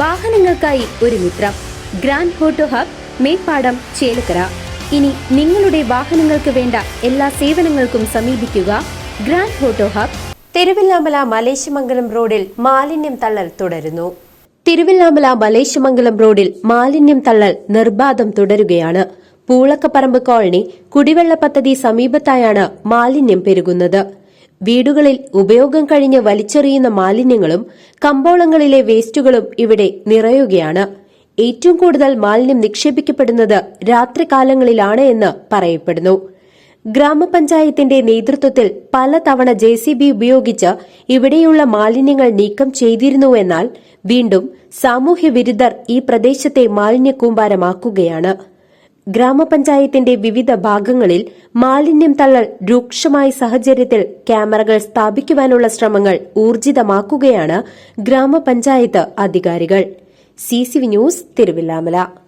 വാഹനങ്ങൾക്കായി ഒരു മിത്രം. Grand photo hub Meppadam Chelakkara. ഇനി നിങ്ങളുടെ വാഹനങ്ങൾക്ക് വേണ്ട എല്ലാ സേവനങ്ങൾക്കും സമീപിക്കുക grand photo hub. Thiruvilwamala Maleshamangalam റോഡിൽ മാലിന്യം തള്ളൽ തുടരുന്നു. തിരുവില്ലാമല മലേശമംഗലം റോഡിൽ മാലിന്യം തള്ളൽ നിർബാധം തുടരുകയാണ്. പൂളക്കപ്പറമ്പ് കോളനി കുടിവെള്ള പദ്ധതി സമീപത്തായാണ് മാലിന്യം പെരുകുന്നത്. വീടുകളിൽ ഉപയോഗം കഴിഞ്ഞ് വലിച്ചെറിയുന്ന മാലിന്യങ്ങളും കമ്പോളങ്ങളിലെ വേസ്റ്റുകളും ഇവിടെ നിറയുകയാണ്. ഏറ്റവും കൂടുതൽ മാലിന്യം നിക്ഷേപിക്കപ്പെടുന്നത് രാത്രികാലങ്ങളിലാണ് എന്ന് പറയപ്പെടുന്നു. ഗ്രാമപഞ്ചായത്തിന്റെ നേതൃത്വത്തിൽ പലതവണ ജെ സി ബി ഉപയോഗിച്ച് ഇവിടെയുള്ള മാലിന്യങ്ങൾ നീക്കം ചെയ്തിരുന്നുവെന്നാൽ വീണ്ടും സാമൂഹ്യ വിരുദ്ധർ ഈ പ്രദേശത്തെ മാലിന്യ കൂമ്പാരമാക്കുകയാണ് ഗ്രാമപഞ്ചായത്തിന്റെ വിവിധ ഭാഗങ്ങളിൽ മാലിന്യം തള്ളൽ രൂക്ഷമായ സാഹചര്യത്തിൽ ക്യാമറകൾ സ്ഥാപിക്കുവാനുള്ള ശ്രമങ്ങൾ ഊർജിതമാക്കുകയാണ് ഗ്രാമപഞ്ചായത്ത് അധികാരികൾ. C news Thiruvilwamala.